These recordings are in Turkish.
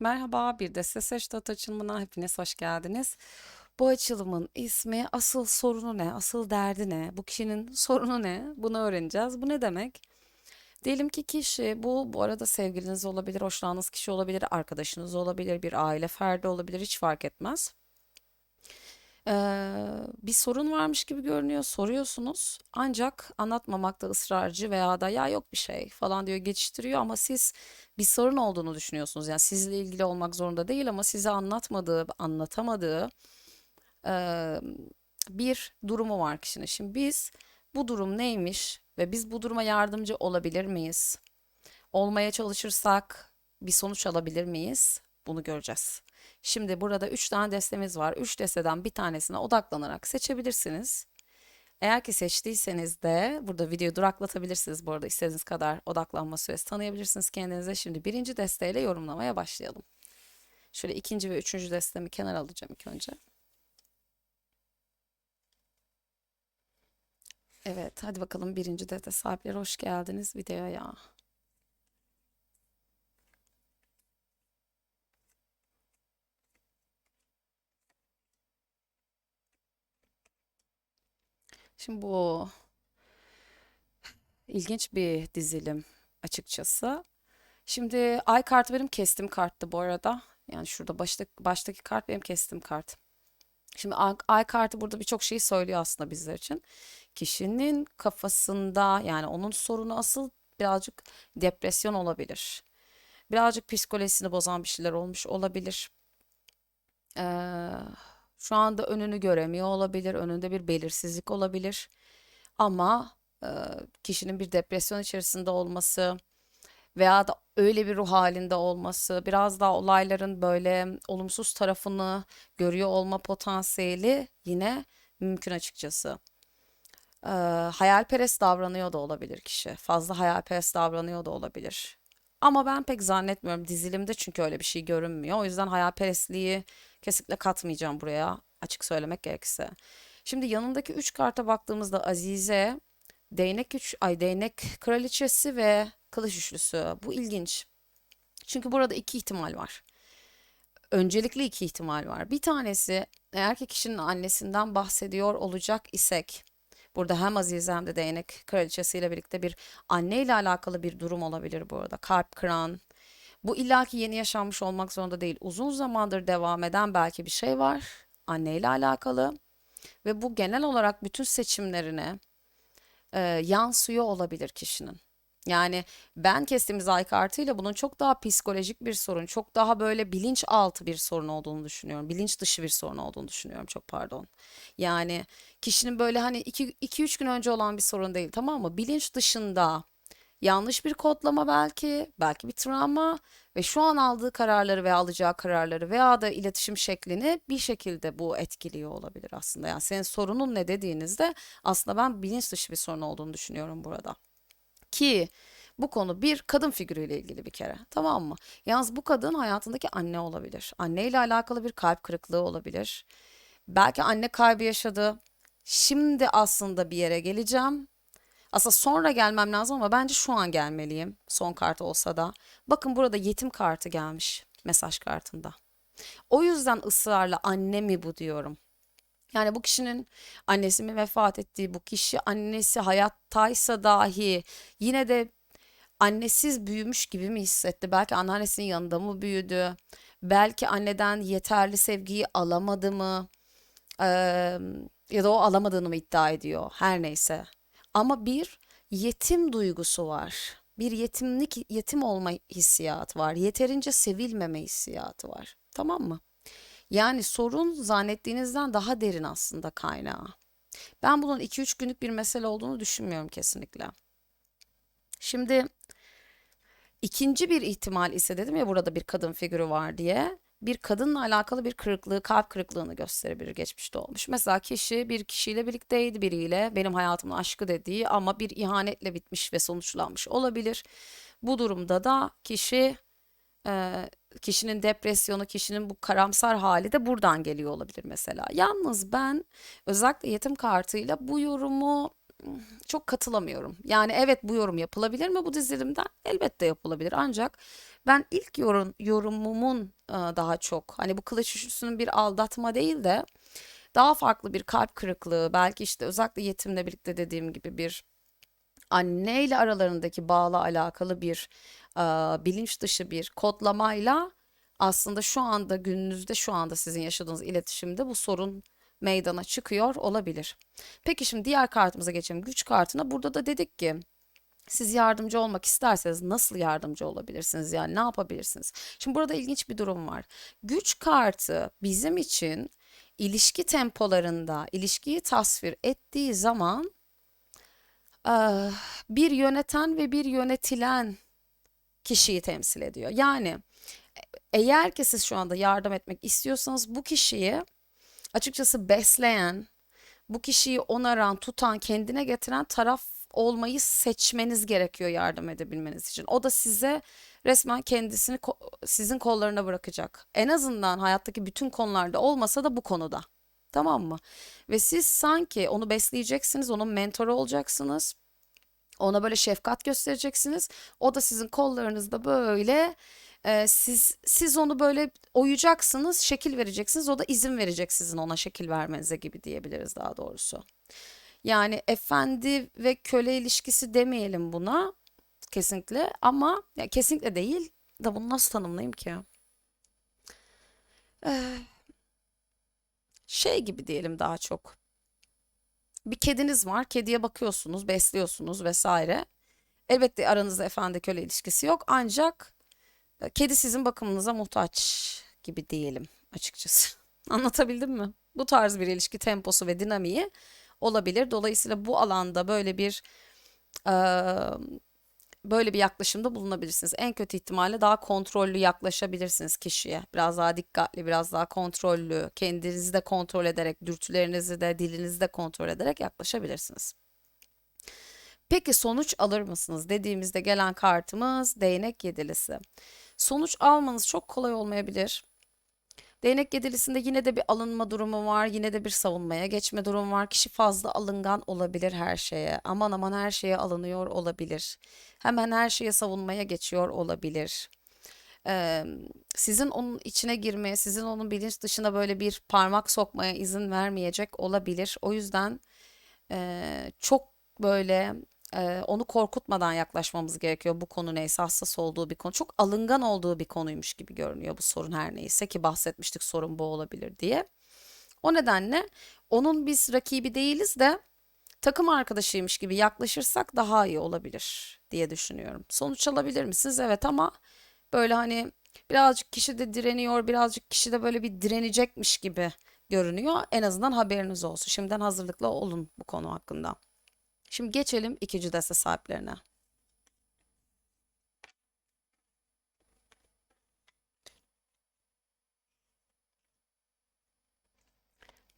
Merhaba, bir de ses eşdat açılımına hepiniz hoş geldiniz. Bu açılımın ismi asıl sorunu ne, asıl derdi ne, bu kişinin sorunu ne, bunu öğreneceğiz. Bu ne demek? Diyelim ki kişi bu, bu arada sevgiliniz olabilir, hoşlandığınız kişi olabilir, arkadaşınız olabilir, bir aile ferdi olabilir, hiç fark etmez. Ee, bir sorun varmış gibi görünüyor, soruyorsunuz. Ancak anlatmamakta ısrarcı veya da ya yok bir şey falan diyor, geçiştiriyor ama siz bir sorun olduğunu düşünüyorsunuz. Yani sizle ilgili olmak zorunda değil ama size anlatmadığı, anlatamadığı eee, bir durumu var kişinin. Şimdi biz bu durum neymiş ve biz bu duruma yardımcı olabilir miyiz? Olmaya çalışırsak bir sonuç alabilir miyiz? Bunu göreceğiz. Şimdi burada 3 tane destemiz var. 3 desteden bir tanesine odaklanarak seçebilirsiniz. Eğer ki seçtiyseniz de burada videoyu duraklatabilirsiniz. Bu arada istediğiniz kadar odaklanma süresi tanıyabilirsiniz kendinize. Şimdi birinci desteğiyle yorumlamaya başlayalım. Şöyle ikinci ve üçüncü destemi kenara alacağım ilk önce. Evet, hadi bakalım birinci deste sahipleri hoş geldiniz videoya. Şimdi bu ilginç bir dizilim açıkçası. Şimdi ay kartı benim kestim karttı bu arada. Yani şurada başta, baştaki kart benim kestim kart. Şimdi ay, kartı burada birçok şeyi söylüyor aslında bizler için. Kişinin kafasında yani onun sorunu asıl birazcık depresyon olabilir. Birazcık psikolojisini bozan bir şeyler olmuş olabilir. Ee, şu anda önünü göremiyor olabilir. Önünde bir belirsizlik olabilir. Ama e, kişinin bir depresyon içerisinde olması veya da öyle bir ruh halinde olması, biraz daha olayların böyle olumsuz tarafını görüyor olma potansiyeli yine mümkün açıkçası. Ee, hayalperest davranıyor da olabilir kişi. Fazla hayalperest davranıyor da olabilir. Ama ben pek zannetmiyorum dizilimde çünkü öyle bir şey görünmüyor. O yüzden hayalperestliği kesinlikle katmayacağım buraya açık söylemek gerekirse. Şimdi yanındaki 3 karta baktığımızda Azize, Değnek 3, ay Değnek Kraliçesi ve Kılıç Üçlüsü. Bu ilginç. Çünkü burada iki ihtimal var. Öncelikli iki ihtimal var. Bir tanesi eğer ki kişinin annesinden bahsediyor olacak isek Burada hem Azize hem de Değnek Kraliçesi ile birlikte bir anne ile alakalı bir durum olabilir bu arada. Kalp kıran. Bu illaki yeni yaşanmış olmak zorunda değil. Uzun zamandır devam eden belki bir şey var. Anne ile alakalı. Ve bu genel olarak bütün seçimlerine e, yansıyor olabilir kişinin. Yani ben kestiğimiz ay kartıyla bunun çok daha psikolojik bir sorun, çok daha böyle bilinçaltı bir sorun olduğunu düşünüyorum. Bilinç dışı bir sorun olduğunu düşünüyorum. Çok pardon. Yani kişinin böyle hani 2-3 gün önce olan bir sorun değil tamam mı? Bilinç dışında yanlış bir kodlama belki, belki bir travma ve şu an aldığı kararları veya alacağı kararları veya da iletişim şeklini bir şekilde bu etkiliyor olabilir aslında. Yani senin sorunun ne dediğinizde aslında ben bilinç dışı bir sorun olduğunu düşünüyorum burada. Ki bu konu bir kadın figürüyle ilgili bir kere. Tamam mı? Yalnız bu kadın hayatındaki anne olabilir. Anne ile alakalı bir kalp kırıklığı olabilir. Belki anne kaybı yaşadı. Şimdi aslında bir yere geleceğim. Aslında sonra gelmem lazım ama bence şu an gelmeliyim. Son kart olsa da. Bakın burada yetim kartı gelmiş mesaj kartında. O yüzden ısrarla anne mi bu diyorum. Yani bu kişinin annesi mi vefat ettiği, bu kişi annesi hayattaysa dahi yine de annesiz büyümüş gibi mi hissetti? Belki anneannesinin yanında mı büyüdü? Belki anneden yeterli sevgiyi alamadı mı? Eee, ya da o alamadığını mı iddia ediyor? Her neyse. Ama bir yetim duygusu var. Bir yetimlik, yetim olma hissiyatı var. Yeterince sevilmeme hissiyatı var. Tamam mı? Yani sorun zannettiğinizden daha derin aslında kaynağı. Ben bunun 2-3 günlük bir mesele olduğunu düşünmüyorum kesinlikle. Şimdi ikinci bir ihtimal ise dedim ya burada bir kadın figürü var diye. Bir kadınla alakalı bir kırıklığı, kalp kırıklığını gösterebilir geçmişte olmuş. Mesela kişi bir kişiyle birlikteydi biriyle benim hayatımın aşkı dediği ama bir ihanetle bitmiş ve sonuçlanmış olabilir. Bu durumda da kişi Eee, kişinin depresyonu, kişinin bu karamsar hali de buradan geliyor olabilir mesela. Yalnız ben özellikle yetim kartıyla bu yorumu ım, çok katılamıyorum. Yani evet bu yorum yapılabilir mi bu dizilimden? Elbette yapılabilir. Ancak Ben ilk yorum, yorumumun e, daha çok hani bu kılıç üçlüsünün bir aldatma değil de daha farklı bir kalp kırıklığı belki işte özellikle yetimle birlikte dediğim gibi bir anneyle aralarındaki bağla alakalı bir e, bilinç dışı bir kodlamayla aslında şu anda gününüzde şu anda sizin yaşadığınız iletişimde bu sorun meydana çıkıyor olabilir. Peki şimdi diğer kartımıza geçelim. Güç kartına. Burada da dedik ki siz yardımcı olmak isterseniz nasıl yardımcı olabilirsiniz? Yani ne yapabilirsiniz? Şimdi burada ilginç bir durum var. Güç kartı bizim için ilişki tempolarında ilişkiyi tasvir ettiği zaman eee, bir yöneten ve bir yönetilen kişiyi temsil ediyor. Yani eğer ki siz şu anda yardım etmek istiyorsanız bu kişiyi açıkçası besleyen, bu kişiyi onaran, tutan, kendine getiren taraf olmayı seçmeniz gerekiyor yardım edebilmeniz için. O da size resmen kendisini sizin kollarına bırakacak. En azından hayattaki bütün konularda olmasa da bu konuda. Tamam mı? Ve siz sanki onu besleyeceksiniz, onun mentoru olacaksınız. Ona böyle şefkat göstereceksiniz. O da sizin kollarınızda böyle e, siz siz onu böyle oyacaksınız, şekil vereceksiniz. O da izin verecek sizin ona şekil vermenize gibi diyebiliriz daha doğrusu. Yani efendi ve köle ilişkisi demeyelim buna kesinlikle ama ya kesinlikle değil da bunu nasıl tanımlayayım ki? Eh, şey gibi diyelim daha çok. Bir kediniz var, kediye bakıyorsunuz, besliyorsunuz vesaire. Elbette aranızda efendi köle ilişkisi yok ancak kedi sizin bakımınıza muhtaç gibi diyelim açıkçası. Anlatabildim mi? Bu tarz bir ilişki temposu ve dinamiği olabilir. Dolayısıyla bu alanda böyle bir eee, böyle bir yaklaşımda bulunabilirsiniz. En kötü ihtimalle daha kontrollü yaklaşabilirsiniz kişiye. Biraz daha dikkatli, biraz daha kontrollü, kendinizi de kontrol ederek, dürtülerinizi de, dilinizi de kontrol ederek yaklaşabilirsiniz. Peki sonuç alır mısınız dediğimizde gelen kartımız değnek yedilisi. Sonuç almanız çok kolay olmayabilir. Değnek yedilisinde yine de bir alınma durumu var, yine de bir savunmaya geçme durumu var. Kişi fazla alıngan olabilir her şeye. Aman aman her şeye alınıyor olabilir. Hemen her şeye savunmaya geçiyor olabilir. Eee, sizin onun içine girmeye, sizin onun bilinç dışına böyle bir parmak sokmaya izin vermeyecek olabilir. O yüzden eee, çok böyle onu korkutmadan yaklaşmamız gerekiyor. Bu konu neyse hassas olduğu bir konu. Çok alıngan olduğu bir konuymuş gibi görünüyor bu sorun her neyse ki bahsetmiştik sorun bu olabilir diye. O nedenle onun biz rakibi değiliz de takım arkadaşıymış gibi yaklaşırsak daha iyi olabilir diye düşünüyorum. Sonuç alabilir misiniz? Evet ama böyle hani birazcık kişi de direniyor, birazcık kişi de böyle bir direnecekmiş gibi görünüyor. En azından haberiniz olsun. Şimdiden hazırlıklı olun bu konu hakkında. Şimdi geçelim ikinci deste sahiplerine.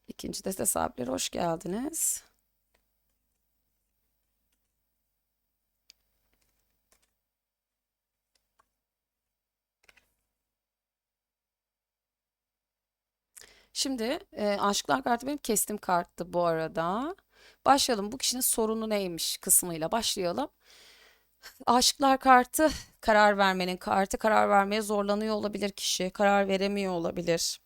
İkinci deste sahipleri hoş geldiniz. Şimdi e, aşklar kartı benim kestim karttı bu arada. Başlayalım. Bu kişinin sorunu neymiş kısmıyla başlayalım. Aşıklar kartı karar vermenin kartı. Karar vermeye zorlanıyor olabilir kişi. Karar veremiyor olabilir.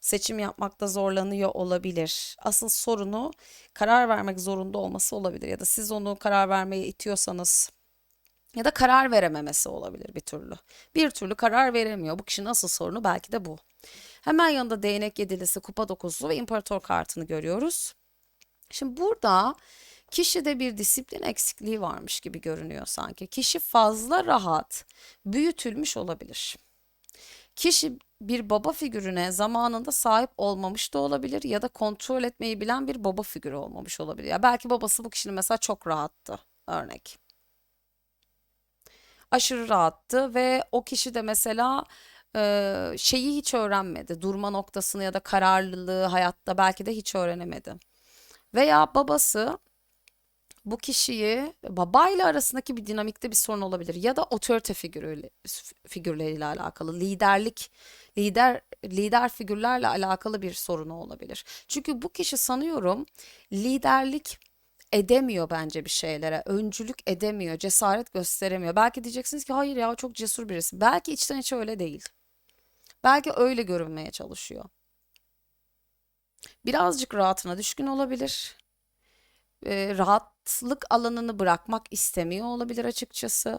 Seçim yapmakta zorlanıyor olabilir. Asıl sorunu karar vermek zorunda olması olabilir. Ya da siz onu karar vermeye itiyorsanız ya da karar verememesi olabilir bir türlü. Bir türlü karar veremiyor. Bu kişinin asıl sorunu belki de bu. Hemen yanında değnek yedilisi, kupa dokuzlu ve imparator kartını görüyoruz. Şimdi burada kişide bir disiplin eksikliği varmış gibi görünüyor sanki. Kişi fazla rahat, büyütülmüş olabilir. Kişi bir baba figürüne zamanında sahip olmamış da olabilir ya da kontrol etmeyi bilen bir baba figürü olmamış olabilir. Ya belki babası bu kişinin mesela çok rahattı örnek. Aşırı rahattı ve o kişi de mesela e, şeyi hiç öğrenmedi. Durma noktasını ya da kararlılığı hayatta belki de hiç öğrenemedi. Veya babası bu kişiyi babayla arasındaki bir dinamikte bir sorun olabilir ya da otorite figürü figürleriyle alakalı liderlik lider lider figürlerle alakalı bir sorunu olabilir. Çünkü bu kişi sanıyorum liderlik edemiyor bence bir şeylere. Öncülük edemiyor, cesaret gösteremiyor. Belki diyeceksiniz ki hayır ya çok cesur birisi. Belki içten içe öyle değil. Belki öyle görünmeye çalışıyor. Birazcık rahatına düşkün olabilir. Ee, rahatlık alanını bırakmak istemiyor olabilir açıkçası.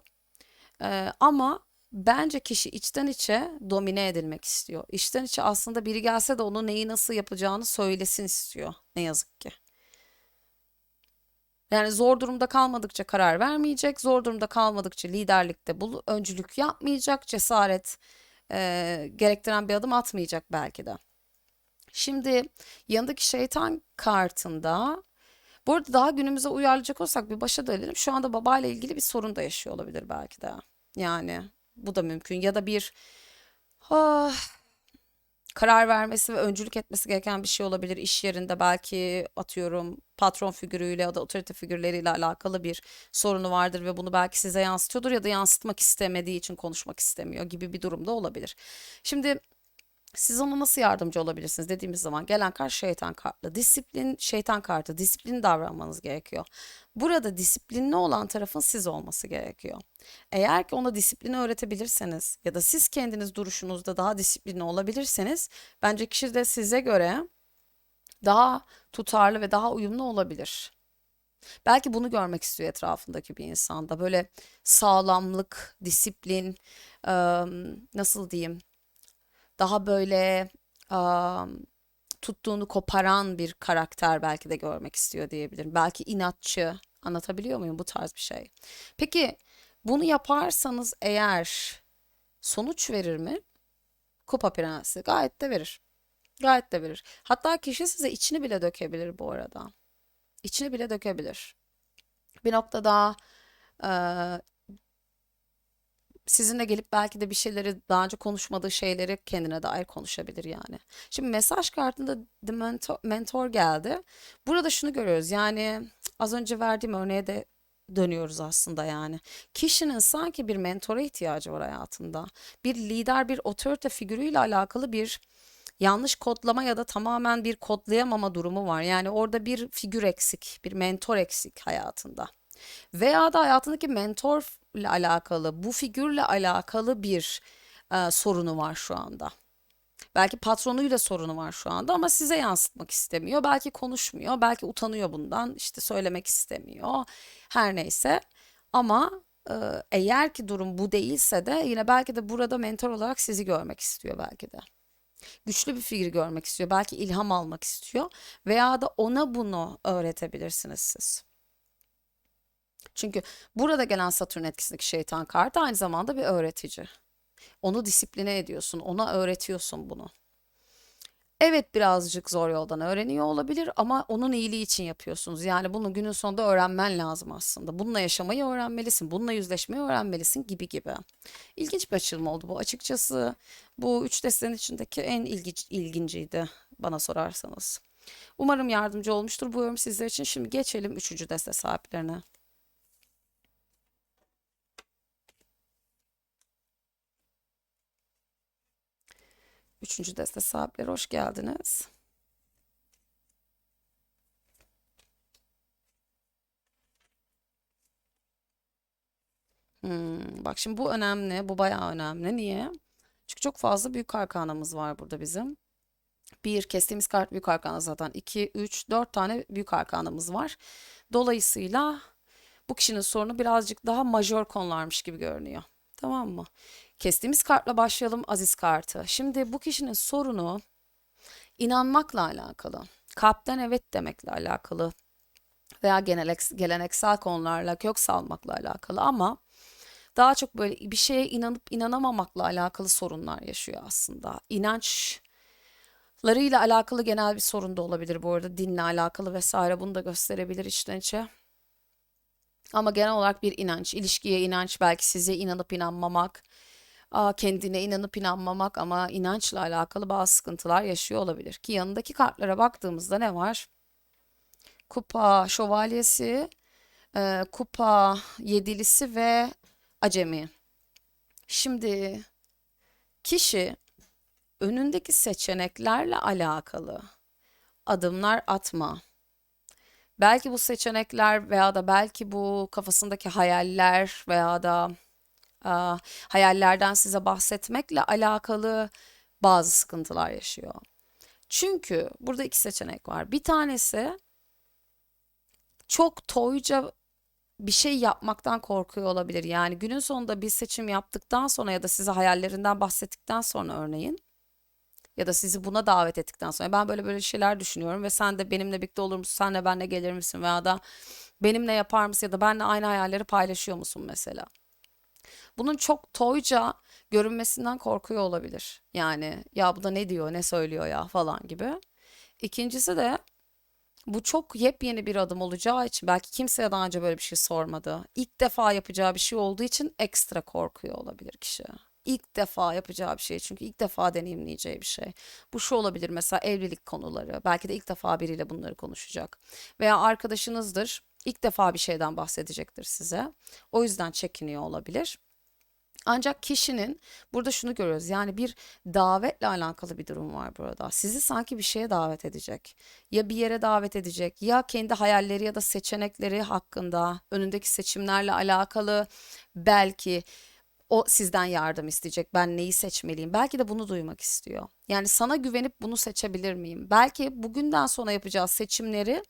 Ee, ama bence kişi içten içe domine edilmek istiyor. İçten içe aslında biri gelse de onu neyi nasıl yapacağını söylesin istiyor. Ne yazık ki. Yani zor durumda kalmadıkça karar vermeyecek, zor durumda kalmadıkça liderlikte bul öncülük yapmayacak, cesaret e, gerektiren bir adım atmayacak belki de. Şimdi yanındaki şeytan kartında bu arada daha günümüze uyarlayacak olsak bir başa dönelim. Şu anda babayla ilgili bir sorun da yaşıyor olabilir belki de. Yani bu da mümkün. Ya da bir ah, karar vermesi ve öncülük etmesi gereken bir şey olabilir. İş yerinde belki atıyorum patron figürüyle ya da otorite figürleriyle alakalı bir sorunu vardır ve bunu belki size yansıtıyordur ya da yansıtmak istemediği için konuşmak istemiyor gibi bir durumda olabilir. Şimdi siz ona nasıl yardımcı olabilirsiniz dediğimiz zaman gelen kart şeytan kartlı. Disiplin, şeytan kartı. Disiplin davranmanız gerekiyor. Burada disiplinli olan tarafın siz olması gerekiyor. Eğer ki ona disiplini öğretebilirseniz ya da siz kendiniz duruşunuzda daha disiplinli olabilirseniz bence kişi de size göre daha tutarlı ve daha uyumlu olabilir. Belki bunu görmek istiyor etrafındaki bir insanda. Böyle sağlamlık, disiplin, nasıl diyeyim? Daha böyle um, tuttuğunu koparan bir karakter belki de görmek istiyor diyebilirim. Belki inatçı. Anlatabiliyor muyum bu tarz bir şey? Peki bunu yaparsanız eğer sonuç verir mi? Kupa Prensi gayet de verir. Gayet de verir. Hatta kişi size içini bile dökebilir bu arada. İçini bile dökebilir. Bir noktada e, sizinle gelip belki de bir şeyleri daha önce konuşmadığı şeyleri kendine dair konuşabilir yani. Şimdi mesaj kartında The Mentor, mentor geldi. Burada şunu görüyoruz yani az önce verdiğim örneğe de dönüyoruz aslında yani. Kişinin sanki bir mentora ihtiyacı var hayatında. Bir lider, bir otorite figürüyle alakalı bir yanlış kodlama ya da tamamen bir kodlayamama durumu var. Yani orada bir figür eksik, bir mentor eksik hayatında. Veya da hayatındaki mentorla alakalı, bu figürle alakalı bir e, sorunu var şu anda. Belki patronuyla sorunu var şu anda ama size yansıtmak istemiyor. Belki konuşmuyor, belki utanıyor bundan, işte söylemek istemiyor. Her neyse. Ama e, eğer ki durum bu değilse de yine belki de burada mentor olarak sizi görmek istiyor belki de. Güçlü bir figür görmek istiyor. Belki ilham almak istiyor veya da ona bunu öğretebilirsiniz siz. Çünkü burada gelen Satürn etkisindeki şeytan kartı aynı zamanda bir öğretici. Onu disipline ediyorsun, ona öğretiyorsun bunu. Evet birazcık zor yoldan öğreniyor olabilir ama onun iyiliği için yapıyorsunuz. Yani bunu günün sonunda öğrenmen lazım aslında. Bununla yaşamayı öğrenmelisin, bununla yüzleşmeyi öğrenmelisin gibi gibi. İlginç bir açılım oldu bu. Açıkçası bu üç destenin içindeki en ilginç, ilginciydi bana sorarsanız. Umarım yardımcı olmuştur bu yorum sizler için. Şimdi geçelim üçüncü deste sahiplerine. Üçüncü deste sahipleri hoş geldiniz. Hmm, bak şimdi bu önemli. Bu bayağı önemli. Niye? Çünkü çok fazla büyük arkanamız var burada bizim. Bir kestiğimiz kart büyük arkana zaten. 2, 3, 4 tane büyük arkanamız var. Dolayısıyla bu kişinin sorunu birazcık daha majör konularmış gibi görünüyor. Tamam mı? Kestiğimiz kartla başlayalım Aziz kartı. Şimdi bu kişinin sorunu inanmakla alakalı. Kalpten evet demekle alakalı. Veya geleneksel konularla kök salmakla alakalı ama daha çok böyle bir şeye inanıp inanamamakla alakalı sorunlar yaşıyor aslında. İnançlarıyla alakalı genel bir sorun da olabilir bu arada. Dinle alakalı vesaire bunu da gösterebilir içten içe. Ama genel olarak bir inanç, ilişkiye inanç, belki size inanıp inanmamak, kendine inanıp inanmamak ama inançla alakalı bazı sıkıntılar yaşıyor olabilir. Ki yanındaki kartlara baktığımızda ne var? Kupa şövalyesi, e, kupa yedilisi ve acemi. Şimdi kişi önündeki seçeneklerle alakalı adımlar atma Belki bu seçenekler veya da belki bu kafasındaki hayaller veya da aa, hayallerden size bahsetmekle alakalı bazı sıkıntılar yaşıyor. Çünkü burada iki seçenek var. Bir tanesi çok toyca bir şey yapmaktan korkuyor olabilir. Yani günün sonunda bir seçim yaptıktan sonra ya da size hayallerinden bahsettikten sonra örneğin ya da sizi buna davet ettikten sonra ben böyle böyle şeyler düşünüyorum ve sen de benimle birlikte olur musun? Sen de benimle gelir misin? Veya da benimle yapar mısın? Ya da benimle aynı hayalleri paylaşıyor musun mesela? Bunun çok toyca görünmesinden korkuyor olabilir. Yani ya bu da ne diyor, ne söylüyor ya falan gibi. İkincisi de bu çok yepyeni bir adım olacağı için belki kimseye daha önce böyle bir şey sormadı. İlk defa yapacağı bir şey olduğu için ekstra korkuyor olabilir kişi. İlk defa yapacağı bir şey çünkü ilk defa deneyimleyeceği bir şey. Bu şu olabilir mesela evlilik konuları. Belki de ilk defa biriyle bunları konuşacak. Veya arkadaşınızdır. ilk defa bir şeyden bahsedecektir size. O yüzden çekiniyor olabilir. Ancak kişinin burada şunu görüyoruz. Yani bir davetle alakalı bir durum var burada. Sizi sanki bir şeye davet edecek. Ya bir yere davet edecek ya kendi hayalleri ya da seçenekleri hakkında önündeki seçimlerle alakalı belki o sizden yardım isteyecek. Ben neyi seçmeliyim? Belki de bunu duymak istiyor. Yani sana güvenip bunu seçebilir miyim? Belki bugünden sonra yapacağı seçimleri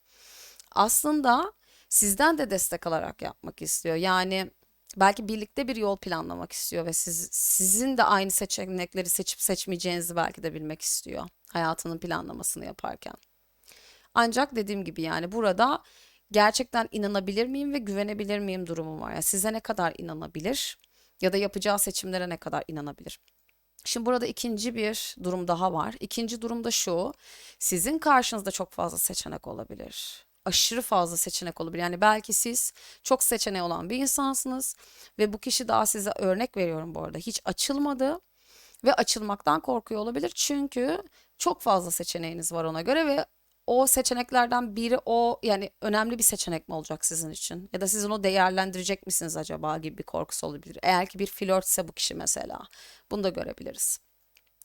aslında sizden de destek alarak yapmak istiyor. Yani belki birlikte bir yol planlamak istiyor ve siz, sizin de aynı seçenekleri seçip seçmeyeceğinizi belki de bilmek istiyor hayatının planlamasını yaparken. Ancak dediğim gibi yani burada gerçekten inanabilir miyim ve güvenebilir miyim durumu var. Yani size ne kadar inanabilir ya da yapacağı seçimlere ne kadar inanabilir. Şimdi burada ikinci bir durum daha var. İkinci durum da şu. Sizin karşınızda çok fazla seçenek olabilir aşırı fazla seçenek olabilir. Yani belki siz çok seçeneği olan bir insansınız ve bu kişi daha size örnek veriyorum bu arada hiç açılmadı ve açılmaktan korkuyor olabilir. Çünkü çok fazla seçeneğiniz var ona göre ve o seçeneklerden biri o yani önemli bir seçenek mi olacak sizin için? Ya da siz onu değerlendirecek misiniz acaba gibi bir korkusu olabilir. Eğer ki bir flörtse bu kişi mesela bunu da görebiliriz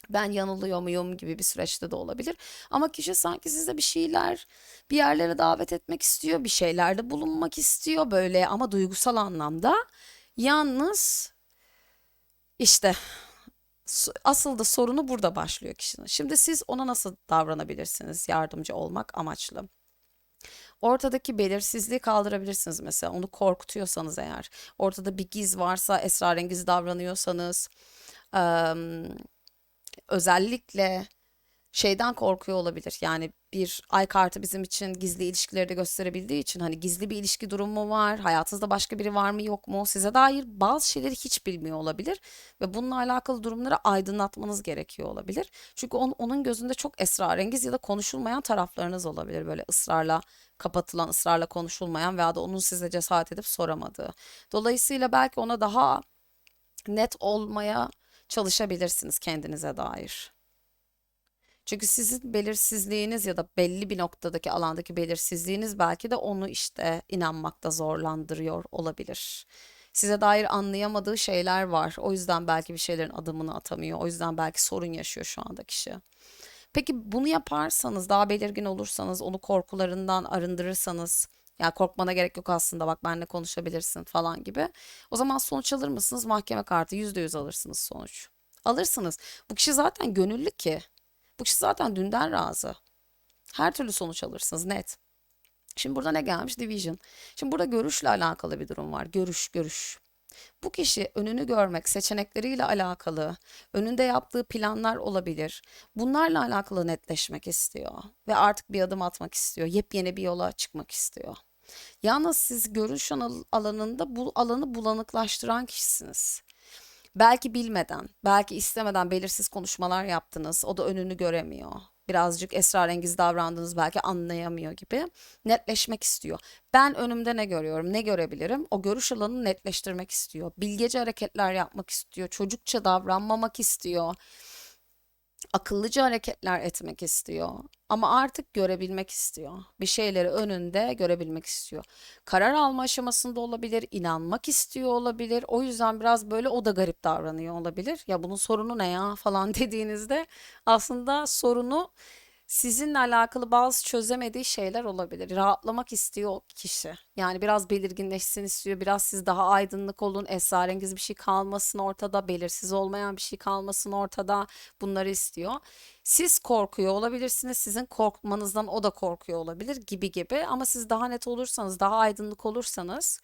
ben yanılıyor muyum gibi bir süreçte de olabilir. Ama kişi sanki size bir şeyler, bir yerlere davet etmek istiyor, bir şeylerde bulunmak istiyor böyle ama duygusal anlamda. Yalnız işte asıl da sorunu burada başlıyor kişinin. Şimdi siz ona nasıl davranabilirsiniz yardımcı olmak amaçlı? Ortadaki belirsizliği kaldırabilirsiniz mesela. Onu korkutuyorsanız eğer. Ortada bir giz varsa, esrarengiz davranıyorsanız, özellikle şeyden korkuyor olabilir. Yani bir ay kartı bizim için gizli ilişkileri de gösterebildiği için hani gizli bir ilişki durumu var. Hayatınızda başka biri var mı yok mu? Size dair bazı şeyleri hiç bilmiyor olabilir ve bununla alakalı durumları aydınlatmanız gerekiyor olabilir. Çünkü on, onun gözünde çok esrarengiz ya da konuşulmayan taraflarınız olabilir. Böyle ısrarla kapatılan, ısrarla konuşulmayan veya da onun size cesaret edip soramadığı. Dolayısıyla belki ona daha net olmaya çalışabilirsiniz kendinize dair. Çünkü sizin belirsizliğiniz ya da belli bir noktadaki alandaki belirsizliğiniz belki de onu işte inanmakta zorlandırıyor olabilir. Size dair anlayamadığı şeyler var. O yüzden belki bir şeylerin adımını atamıyor. O yüzden belki sorun yaşıyor şu anda kişi. Peki bunu yaparsanız, daha belirgin olursanız, onu korkularından arındırırsanız, ya korkmana gerek yok aslında bak benimle konuşabilirsin falan gibi. O zaman sonuç alır mısınız? Mahkeme kartı %100 alırsınız sonuç. Alırsınız. Bu kişi zaten gönüllü ki. Bu kişi zaten dünden razı. Her türlü sonuç alırsınız net. Şimdi burada ne gelmiş? Division. Şimdi burada görüşle alakalı bir durum var. Görüş, görüş. Bu kişi önünü görmek, seçenekleriyle alakalı, önünde yaptığı planlar olabilir. Bunlarla alakalı netleşmek istiyor ve artık bir adım atmak istiyor. Yepyeni bir yola çıkmak istiyor. Yalnız siz görüş alanında bu alanı bulanıklaştıran kişisiniz. Belki bilmeden, belki istemeden belirsiz konuşmalar yaptınız. O da önünü göremiyor. Birazcık esrarengiz davrandınız belki anlayamıyor gibi. Netleşmek istiyor. Ben önümde ne görüyorum, ne görebilirim? O görüş alanını netleştirmek istiyor. Bilgece hareketler yapmak istiyor. Çocukça davranmamak istiyor akıllıca hareketler etmek istiyor. Ama artık görebilmek istiyor. Bir şeyleri önünde görebilmek istiyor. Karar alma aşamasında olabilir, inanmak istiyor olabilir. O yüzden biraz böyle o da garip davranıyor olabilir. Ya bunun sorunu ne ya falan dediğinizde aslında sorunu sizinle alakalı bazı çözemediği şeyler olabilir. Rahatlamak istiyor kişi. Yani biraz belirginleşsin istiyor. Biraz siz daha aydınlık olun. Esrarengiz bir şey kalmasın ortada. Belirsiz olmayan bir şey kalmasın ortada. Bunları istiyor. Siz korkuyor olabilirsiniz. Sizin korkmanızdan o da korkuyor olabilir gibi gibi. Ama siz daha net olursanız, daha aydınlık olursanız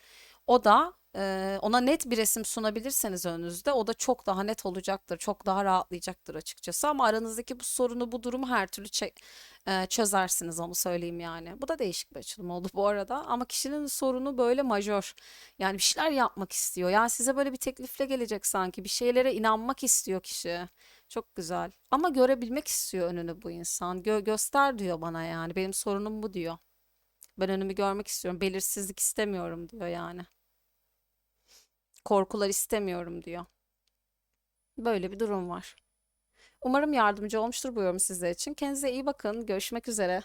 o da e, ona net bir resim sunabilirseniz önünüzde o da çok daha net olacaktır. Çok daha rahatlayacaktır açıkçası. Ama aranızdaki bu sorunu, bu durumu her türlü çe- e, çözersiniz onu söyleyeyim yani. Bu da değişik bir açılım oldu bu arada. Ama kişinin sorunu böyle majör. Yani bir şeyler yapmak istiyor. Yani size böyle bir teklifle gelecek sanki. Bir şeylere inanmak istiyor kişi. Çok güzel. Ama görebilmek istiyor önünü bu insan. Gö- göster diyor bana yani. Benim sorunum bu diyor. Ben önümü görmek istiyorum. Belirsizlik istemiyorum diyor yani. Korkular istemiyorum diyor. Böyle bir durum var. Umarım yardımcı olmuştur bu yorum sizler için. Kendinize iyi bakın. Görüşmek üzere.